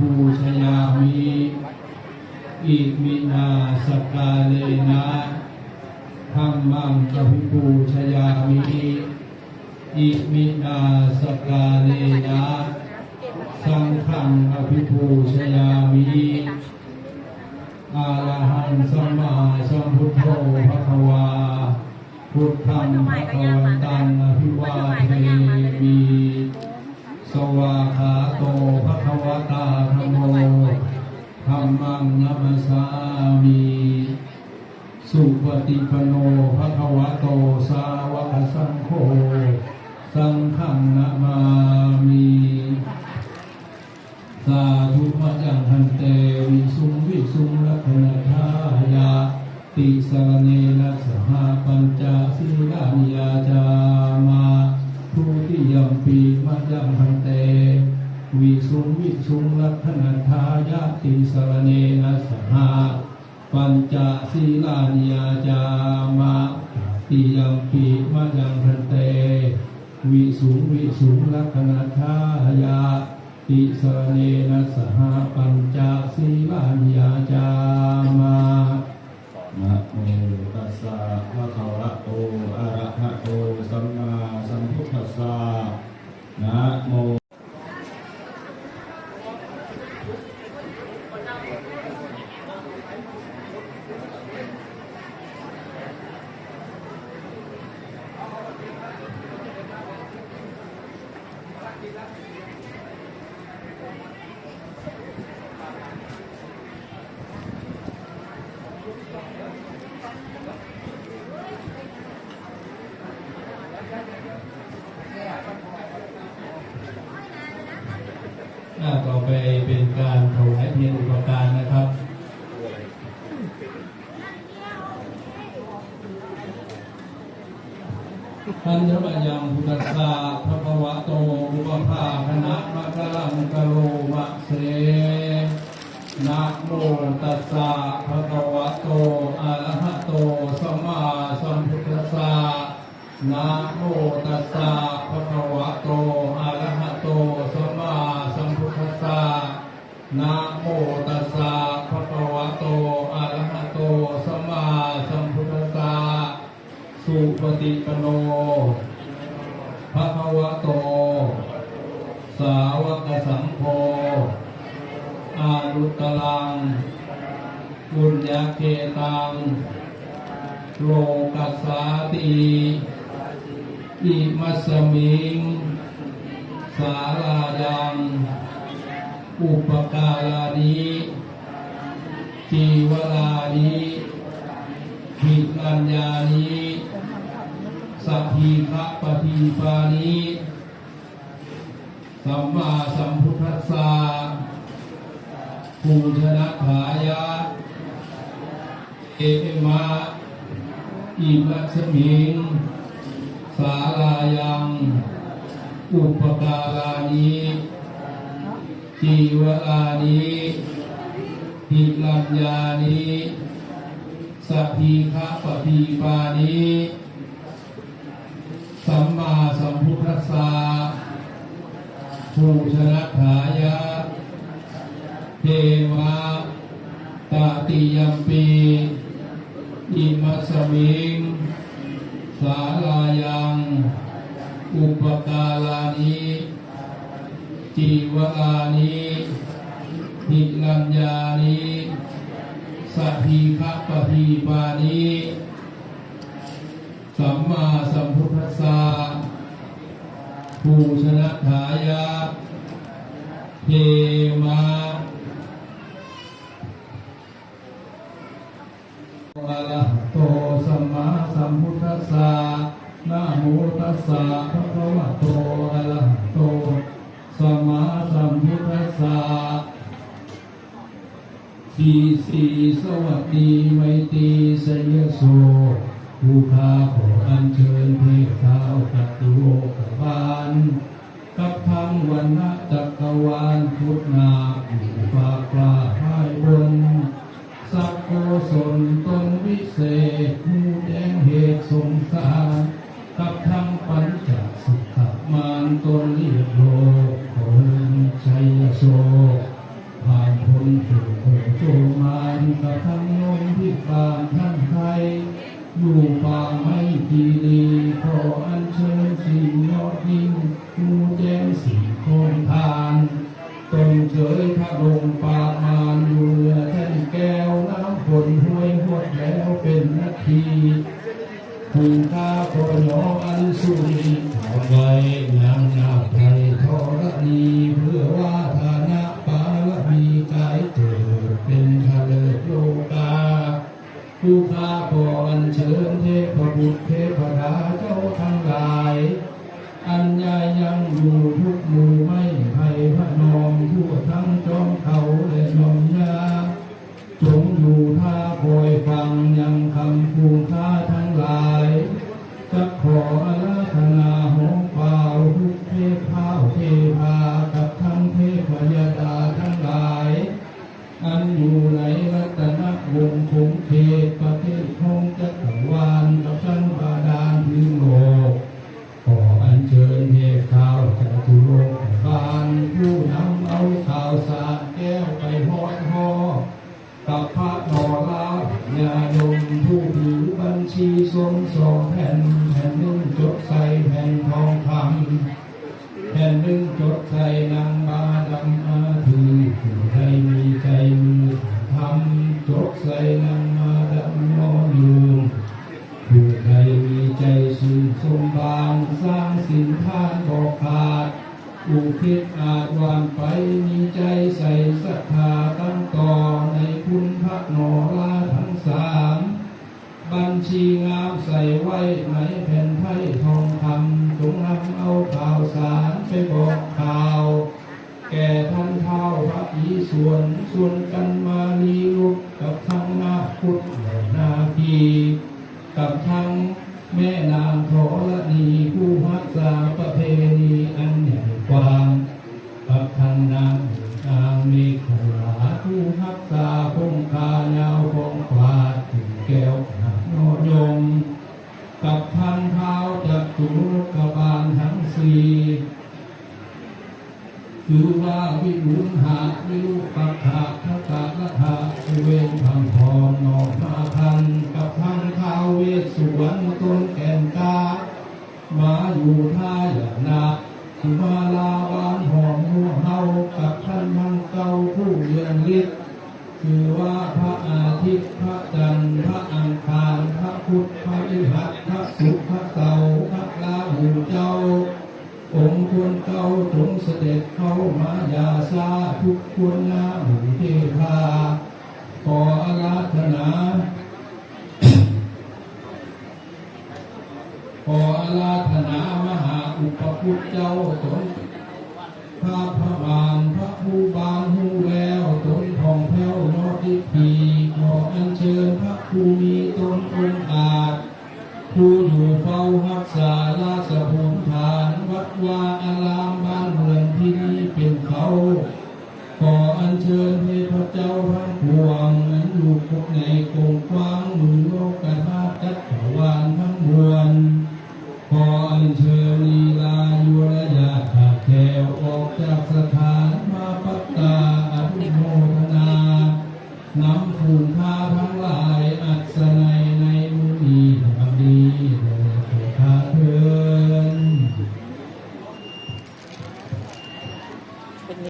ปูชยามิอิมินาสกาเลนะธรรมังอภิปูชยามิอิมินาสกาเลนะสังฆังอภิปูชยามิอาระหังสัมมาสัมพุทโธภควา พุทธังภควันตังอภิวาเทมิสวาขาโตภควตาธรรมโมธรร มังนมสสามิสุปฏิปโนภควะโตสาวกสังโฆสังฆังนามามิสาธุมะยังพันเตวิสุงวิสุงลักขณทายาติสรเนนะสหปัญจศีลานิยาจามาทุติยมปีมะยังพันเต วิสุงวิสุงลักขณทายาติสรเนนะสหปัญจศีลานิยาจามาติยมปีมะยังพันเต วิสุงวิสุงลักขณทายาติสรเนนะสหปัญจศีลานิยาจามานะโมตัสสะภะคะวะโตอะระหะโตสัมมาสัมพุทธัสสะโม หน้าต่อ ไปเป็นการถวายเทียนอุปการนะครับท่านยมยังพุทธสสะพระภวะโตอุปภาคณะมะกะลังกะโลมะเสนะโมตัสสะภะคะวะโตอะระหะโตสัมมาสัมพุทธัสสะนะโมตัสสะภะคะวะโตอะระหะโตสัม สะนะโมตัสสะภะคะวะโตอะระหะโตสัมมาสัมพุทธัสสะสุปฏิปโนภะคะวะโต สาวกสังโฆอานุตตังบุญญาเกตังโลกัสสาติอิมัสมิงสาลายัง อุปการานิจีวรานิหิรัญญานิสัพพีฆะปฏิปานิสัมมาสัมพุทธัสสะภูชนะขายะ เอมะอิมัสมิง สาลายัง อุปการานิ จีวรานิหิรัญญานิสัพพีฆะปฏิปานิสัมมาสัมพุทธัสสะภูชนะขายะเทวะตติยัมปีอิมัสมิง สาลายัง อุปการานิ จีวานิหิรัญญานิสัพพีฆะปฏิปานิสัมมาสัมพุทธัสสะภูชนะขายะเทมะอะระหะโตสัมมาสัมพุทธัสสะนะโมตัสสะภะคะวะโตอะระหะโต สัมมาสัมพุทธัสสะสีสีสวัสดีไมตีสยโสผู้ข้าขออัญเชิญเทพเท้ากัตุโลกบาลกับทั้งวันณะจักรวาลพุทธนาม โหโจมมานกับทั้งโน้มที่ปานทั้งไทย อยู่ป่าไม่กีรีขออัญเชิญสิ่งยอดยิ่งมูแจ้งสิ่งโคงทานตรงเฉยทะลงปากมานอยู่เรือแท่นแก้วน้ำฝนห้วยหดแล้วเป็นนาทีภูข้าพอยออันสุรีเอไว้นาง คอยฟังยังคำฟูงค้าทั้งหลายจะขออาราธนา ส่นางบาดำอาถือผู้ใดมีใจมือทำจดใส่นางมาดำนอนอยู่ผู้ใดมีใจสูงสมบานสร้างสินทานบอกขาดอุทิศอาจวานไปมีใจใส่ศรัทธาตั้งต่อในคุณพระนอลาทั้งสามบัญชีงามใส่ไว้ในแผ่นไพ่ทองคำจงนำเอาข่าวสารไปบอก ท่านเท้าพระอีส่วนส่วนกัน พังพรนอกมาทันกับทางท้าเวสสุวรรณต้นแก่นกามาอยู่ท่าอย่างนาที่มาลาวานหอมหัวเฮากับท่านมังเก่าผู้เยือนฤทธิ์คือว่าพระอาทิตย์พระจันทร์พระอังคารพระพุธพระฤหัสพระศุกร์พระเสาร์พระลาหูเจ้า องค์ควรเก่าจงเสด็จเข้ามายาซาทุกควรนาหูเทพา ขออาราธนาขออาราธนามหาอุปคุตเจ้าตนพระพระบางพระภูบางหูแวว